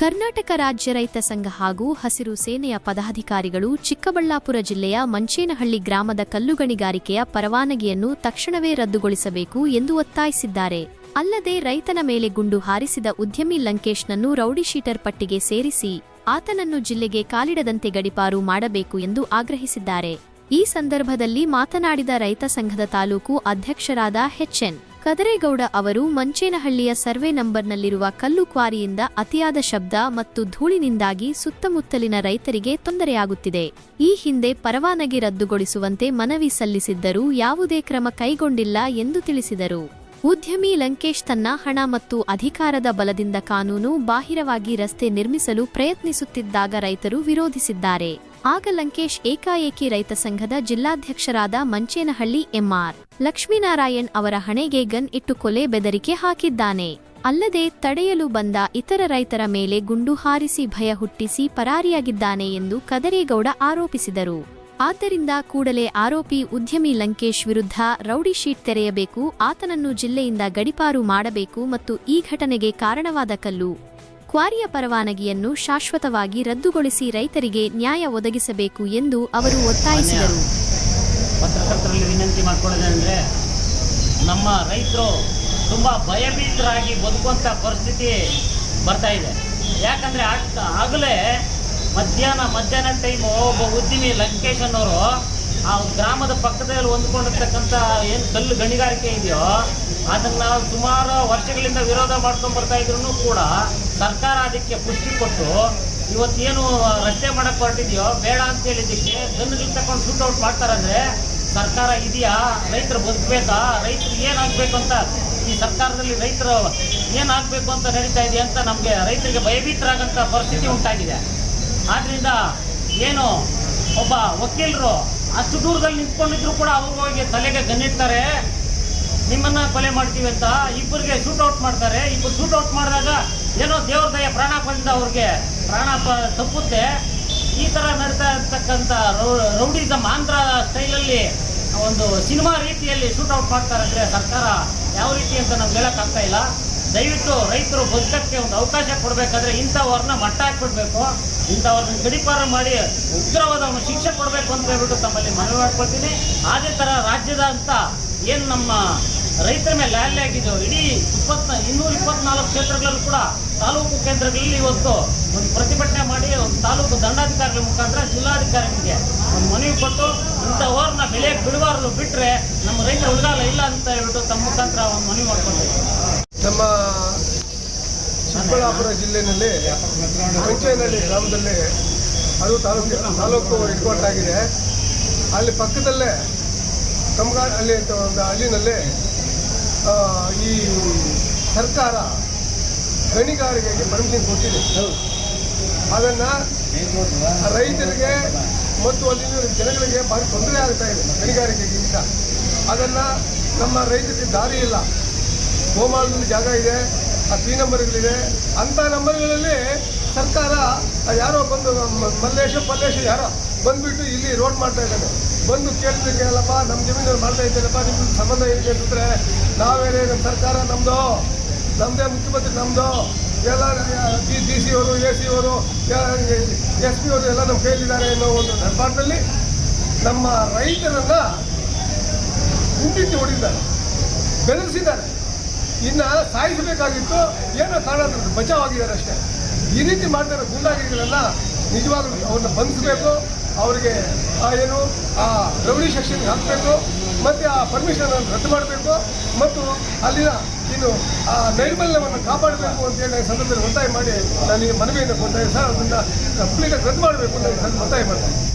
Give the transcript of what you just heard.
ಕರ್ನಾಟಕ ರಾಜ್ಯ ರೈತ ಸಂಘ ಹಾಗೂ ಹಸಿರು ಸೇನೆಯ ಪದಾಧಿಕಾರಿಗಳು ಚಿಕ್ಕಬಳ್ಳಾಪುರ ಜಿಲ್ಲೆಯ ಮಂಚೇನಹಳ್ಳಿ ಗ್ರಾಮದ ಕಲ್ಲುಗಣಿಗಾರಿಕೆಯ ಪರವಾನಗಿಯನ್ನು ತಕ್ಷಣವೇ ರದ್ದುಗೊಳಿಸಬೇಕು ಎಂದು ಒತ್ತಾಯಿಸಿದ್ದಾರೆ. ಅಲ್ಲದೆ ರೈತನ ಮೇಲೆ ಗುಂಡು ಹಾರಿಸಿದ ಉದ್ಯಮಿ ಲಂಕೇಶ್ನನ್ನು ರೌಡಿಶೀಟರ್ ಪಟ್ಟಿಗೆ ಸೇರಿಸಿ ಆತನನ್ನು ಜಿಲ್ಲೆಗೆ ಕಾಲಿಡದಂತೆ ಗಡಿಪಾರು ಮಾಡಬೇಕು ಎಂದು ಆಗ್ರಹಿಸಿದ್ದಾರೆ. ಈ ಸಂದರ್ಭದಲ್ಲಿ ಮಾತನಾಡಿದ ರೈತ ಸಂಘದ ತಾಲೂಕು ಅಧ್ಯಕ್ಷರಾದ ಎಚ್ಎನ್ ಕದರೇಗೌಡ ಅವರು ಮಂಚೇನಹಳ್ಳಿಯ ಸರ್ವೆ ನಂಬರ್ನಲ್ಲಿರುವ ಕಲ್ಲು ಕ್ವಾರಿಯಿಂದ ಅತಿಯಾದ ಶಬ್ದ ಮತ್ತು ಧೂಳಿನಿಂದಾಗಿ ಸುತ್ತಮುತ್ತಲಿನ ರೈತರಿಗೆ ತೊಂದರೆಯಾಗುತ್ತಿದೆ. ಈ ಹಿಂದೆ ಪರವಾನಗಿ ರದ್ದುಗೊಳಿಸುವಂತೆ ಮನವಿ ಸಲ್ಲಿಸಿದ್ದರೂ ಯಾವುದೇ ಕ್ರಮ ಕೈಗೊಂಡಿಲ್ಲ ಎಂದು ತಿಳಿಸಿದರು. ಉದ್ಯಮಿ ಲಂಕೇಶ್ ತನ್ನ ಹಣ ಮತ್ತು ಅಧಿಕಾರದ ಬಲದಿಂದ ಕಾನೂನು ಬಾಹಿರವಾಗಿ ರಸ್ತೆ ನಿರ್ಮಿಸಲು ಪ್ರಯತ್ನಿಸುತ್ತಿದ್ದಾಗ ರೈತರು ವಿರೋಧಿಸಿದ್ದಾರೆ. ಆಗ ಲಂಕೇಶ್ ಏಕಾಏಕಿ ರೈತ ಸಂಘದ ಜಿಲ್ಲಾಧ್ಯಕ್ಷರಾದ ಮಂಚೇನಹಳ್ಳಿ ಎಂಆರ್ ಲಕ್ಷ್ಮೀನಾರಾಯಣ್ ಅವರ ಹಣೆಗೆ ಗನ್ ಇಟ್ಟು ಕೊಲೆ ಬೆದರಿಕೆ ಹಾಕಿದ್ದಾನೆ. ಅಲ್ಲದೆ ತಡೆಯಲು ಬಂದ ಇತರ ರೈತರ ಮೇಲೆ ಗುಂಡು ಹಾರಿಸಿ ಭಯ ಹುಟ್ಟಿಸಿ ಪರಾರಿಯಾಗಿದ್ದಾನೆ ಎಂದು ಕದರೇಗೌಡ ಆರೋಪಿಸಿದರು. ಆದ್ದರಿಂದ ಕೂಡಲೇ ಆರೋಪಿ ಉದ್ಯಮಿ ಲಂಕೇಶ್ ವಿರುದ್ಧ ರೌಡಿ ಶೀಟ್ ತೆರೆಯಬೇಕು, ಆತನನ್ನು ಜಿಲ್ಲೆಯಿಂದ ಗಡಿಪಾರು ಮಾಡಬೇಕು ಮತ್ತು ಈ ಘಟನೆಗೆ ಕಾರಣವಾದ ಕಲ್ಲು. ಕ್ವಾರಿಯ ಪರವಾನಗಿಯನ್ನು ಶಾಶ್ವತವಾಗಿ ರದ್ದುಗೊಳಿಸಿ ರೈತರಿಗೆ ನ್ಯಾಯ ಒದಗಿಸಬೇಕು ಎಂದು ಅವರು ಒತ್ತಾಯಿಸಿದರು. ಪತ್ರಕರ್ತರಲ್ಲಿ ವಿನಂತಿ ಮಾಡ್ಕೊಳ್ಳೋದಂದರೆ ನಮ್ಮ ರೈತರು ತುಂಬ ಭಯಭೀತರಾಗಿ ಬದುಕುವಂಥ ಪರಿಸ್ಥಿತಿ ಬರ್ತಾ ಇದೆ. ಯಾಕಂದರೆ ಆಗಲೇ ಮಧ್ಯಾಹ್ನ ಮಧ್ಯಾಹ್ನ ಟೈಮು ಒಬ್ಬ ಉದ್ಯಮಿ ಲಂಕೇಶ್ ಅನ್ನೋರು ಆ ಗ್ರಾಮದ ಪಕ್ಕದಲ್ಲಿ ಹೊಂದ್ಕೊಂಡಿರ್ತಕ್ಕಂಥ ಏನು ಕಲ್ಲು ಗಣಿಗಾರಿಕೆ ಇದೆಯೋ, ಅದನ್ನು ಸುಮಾರು ವರ್ಷಗಳಿಂದ ವಿರೋಧ ಮಾಡ್ಕೊಂಡು ಬರ್ತಾ ಇದ್ರು ಕೂಡ ಸರ್ಕಾರ ಅದಕ್ಕೆ ಪುಷ್ಟಿ ಕೊಟ್ಟು ಇವತ್ತೇನು ರಸ್ತೆ ಮಾಡಕ್ಕೆ ಹೊರಟಿದೆಯೋ, ಬೇಡ ಅಂತ ಹೇಳಿದ್ದಕ್ಕೆ ಗನ್ನುಗಳು ತಗೊಂಡು ಶೂಟ್ ಔಟ್ ಮಾಡ್ತಾರಂದ್ರೆ ಸರ್ಕಾರ ಇದೆಯಾ? ರೈತರು ಬದುಕಬೇಕಾ? ರೈತರು ಏನಾಗಬೇಕು ಅಂತ ಈ ಸರ್ಕಾರದಲ್ಲಿ ರೈತರು ಏನಾಗಬೇಕು ಅಂತ ನಡೀತಾ ಇದೆ ಅಂತ ನಮಗೆ ರೈತರಿಗೆ ಭಯಭೀತರಾಗಂಥ ಪರಿಸ್ಥಿತಿ ಉಂಟಾಗಿದೆ. ಆದ್ದರಿಂದ ಏನು ಒಬ್ಬ ವಕೀಲರು ಅಷ್ಟು ದೂರದಲ್ಲಿ ನಿಂತ್ಕೊಂಡಿದ್ರು ಕೂಡ ಅವ್ರಿಗೆ ಹೋಗಿ ತಲೆಗೆ ಗನ್ನಿಡ್ತಾರೆ ನಿಮ್ಮನ್ನ ಕೊಲೆ ಮಾಡ್ತೀವಿ ಅಂತ ಇಬ್ಬರಿಗೆ ಶೂಟ್ ಔಟ್ ಮಾಡ್ತಾರೆ. ಇಬ್ಬರು ಶೂಟ್ ಔಟ್ ಮಾಡಿದಾಗ ಏನೋ ದೇವ್ರ ದಯ ಪ್ರಾಣ ಅವ್ರಿಗೆ ಪ್ರಾಣ ತಪ್ಪುತ್ತೆ. ಈ ಥರ ನಡೀತಾ ಇರ್ತಕ್ಕಂಥ ರೌಡಿಸಮ್ ಆಂಧ್ರ ಸ್ಟೈಲಲ್ಲಿ ಒಂದು ಸಿನಿಮಾ ರೀತಿಯಲ್ಲಿ ಶೂಟ್ ಔಟ್ ಅಂದರೆ ಸರ್ಕಾರ ಯಾವ ರೀತಿ ಅಂತ ನಮ್ಗೆ ಹೇಳೋಕ್ಕಾಗ್ತಾ ಇಲ್ಲ. ದಯವಿಟ್ಟು ರೈತರು ಬದುಕಕ್ಕೆ ಒಂದು ಅವಕಾಶ ಕೊಡಬೇಕಾದ್ರೆ ಇಂಥವ್ರನ್ನ ಮಟ್ಟ ಹಾಕ್ಬಿಡ್ಬೇಕು. ಇಂಥವ್ರನ್ನ ಗಡಿಪಾರ ಮಾಡಿ ಉಗ್ರವಾದ ಒಂದು ಶಿಕ್ಷೆ ಕೊಡಬೇಕು ಅಂತ ಹೇಳ್ಬಿಟ್ಟು ತಮ್ಮಲ್ಲಿ ಮನವಿ ಮಾಡ್ಕೊಳ್ತೀನಿ. ಅದೇ ಥರ ರಾಜ್ಯದ ಅಂತ ಏನು ನಮ್ಮ ರೈತರ ಮೇಲೆ ಲ್ಯಾಲಿ ಆಗಿದೆಯೋ, ಇಡೀ ಇಪ್ಪತ್ತ ಇನ್ನೂರ ಇಪ್ಪತ್ನಾಲ್ಕು ಕ್ಷೇತ್ರಗಳಲ್ಲೂ ಕೂಡ ತಾಲೂಕು ಕೇಂದ್ರಗಳಲ್ಲಿ ಇವತ್ತು ಒಂದು ಪ್ರತಿಭಟನೆ ಮಾಡಿ ಒಂದು ತಾಲೂಕು ದಂಡಾಧಿಕಾರಿಗಳ ಮುಖಾಂತರ ಜಿಲ್ಲಾಧಿಕಾರಿಗಳಿಗೆ ಒಂದು ಮನವಿ ಕೊಟ್ಟು ಇಂಥವ್ರನ್ನ ಬೆಲೆ ಬಿಡಬಾರ್ದು ಬಿಟ್ಟರೆ ನಮ್ಮ ರೈತರು ಉಳಿಗಾಲ ಇಲ್ಲ ಅಂತ ಹೇಳ್ಬಿಟ್ಟು ತಮ್ಮ ಮುಖಾಂತರ ಒಂದು ಮನವಿ ಮಾಡ್ಕೊಳ್ತೀವಿ ನಮ್ಮ ಚಿಕ್ಕಬಳ್ಳಾಪುರ ಜಿಲ್ಲೆಯಲ್ಲಿ ಮಂಚೇನಹಳ್ಳಿ ಗ್ರಾಮದಲ್ಲಿ ಅದು ತಾಲೂಕು ತಾಲೂಕು ಹೆಡ್ಕ್ವಾರ್ಟರ್ ಆಗಿದೆ. ಅಲ್ಲಿ ಪಕ್ಕದಲ್ಲೇ ಕಮ್ಗಾ ಅಲ್ಲಿ ಅಂತ ಒಂದು ಹಳ್ಳಿನಲ್ಲಿ ಈ ಸರ್ಕಾರ ಗಣಿಗಾರಿಕೆಗೆ ಪರ್ಮಿಷನ್ ಕೊಟ್ಟಿದೆ. ಅದನ್ನು ರೈತರಿಗೆ ಮತ್ತು ಅಲ್ಲಿನ ಜನಗಳಿಗೆ ಭಾರಿ ತೊಂದರೆ ಆಗ್ತಾ ಇದೆ ಗಣಿಗಾರಿಕೆಗಿಂತ. ಅದನ್ನು ನಮ್ಮ ರೈತರಿಗೆ ದಾರಿ ಇಲ್ಲ. ಗೋಮಾಳದಲ್ಲಿ ಜಾಗ ಇದೆ, ಆ ಪಿ ನಂಬರ್ಗಳಿದೆ ಅಂಥ ನಂಬರ್ಗಳಲ್ಲಿ ಸರ್ಕಾರ ಯಾರೋ ಬಂದು ಮಲ್ಲೇಶ, ಪಲ್ಲೇಶ ಯಾರೋ ಬಂದುಬಿಟ್ಟು ಇಲ್ಲಿ ರೋಡ್ ಮಾಡ್ತಾ ಇದ್ದಾರೆ. ಬಂದು ಕೇಳಿದ್ರೆ ಅಲ್ಲಪ್ಪ ನಮ್ಮ ಜಮೀನಲ್ಲಿ ಮಾಡ್ತಾ ಇದ್ದೇನಪ್ಪ ನಿಮ್ಮದು ಸಂಬಂಧ ಏನಿದೆ? ಅಂತಂದರೆ ನಾವೇನೇ ನಮ್ಮ ಸರ್ಕಾರ ನಮ್ಮದು ನಮ್ಮದೇ ಮುಖ್ಯಮಂತ್ರಿ ನಮ್ಮದು ಎಲ್ಲ ಡಿ ಸಿ ಅವರು ಎ ಸಿ ಅವರು ಎಸ್ ಪಿ ಅವರು ಎಲ್ಲ ನಮ್ಮ ಕೈಲಿದ್ದಾರೆ ಅನ್ನೋ ಒಂದು ದರ್ಬಾರ್ನಲ್ಲಿ ನಮ್ಮ ರೈತರನ್ನು ಗುಂಡಿಟ್ಟು ಹೊಡಿದ್ದಾರೆ ಬೆದರಿಸಿದ್ದಾರೆ. ಇನ್ನು ಸಾಯಿಸಬೇಕಾಗಿತ್ತು. ಏನೋ ಕಾರಣ ಬಚಾವಾಗಿದ್ದಾರೆ ಅಷ್ಟೇ. ಈ ರೀತಿ ಮಾಡ್ತಾರೆ ಗೂಂಡಾಗಿರಿಗಳನ್ನ ನಿಜವಾಗ್ಲೂ ಅವ್ರನ್ನ ಬಂಧಿಸಬೇಕು. ಅವರಿಗೆ ಏನು, ಆ, ರೌಡಿ ಸೆಕ್ಷನ್ಗೆ ಹಾಕಬೇಕು. ಮತ್ತು ಆ ಪರ್ಮಿಷನ್ ರದ್ದು ಮಾಡಬೇಕು. ಮತ್ತು ಅಲ್ಲಿನ ಇನ್ನು, ಆ, ನೈರ್ಮಲ್ಯವನ್ನು ಕಾಪಾಡಬೇಕು ಅಂತೇಳಿ ಸಂದರ್ಭದಲ್ಲಿ ಒತ್ತಾಯ ಮಾಡಿ ನಾನು ಮನವಿಯನ್ನು ಕೊಡ್ತಾ ಸರ್, ಅದನ್ನು ಕಂಪ್ಲೀಟಾಗಿ ರದ್ದು ಮಾಡಬೇಕು ಅಂತ ಒತ್ತಾಯ ಮಾಡ್ತೀನಿ.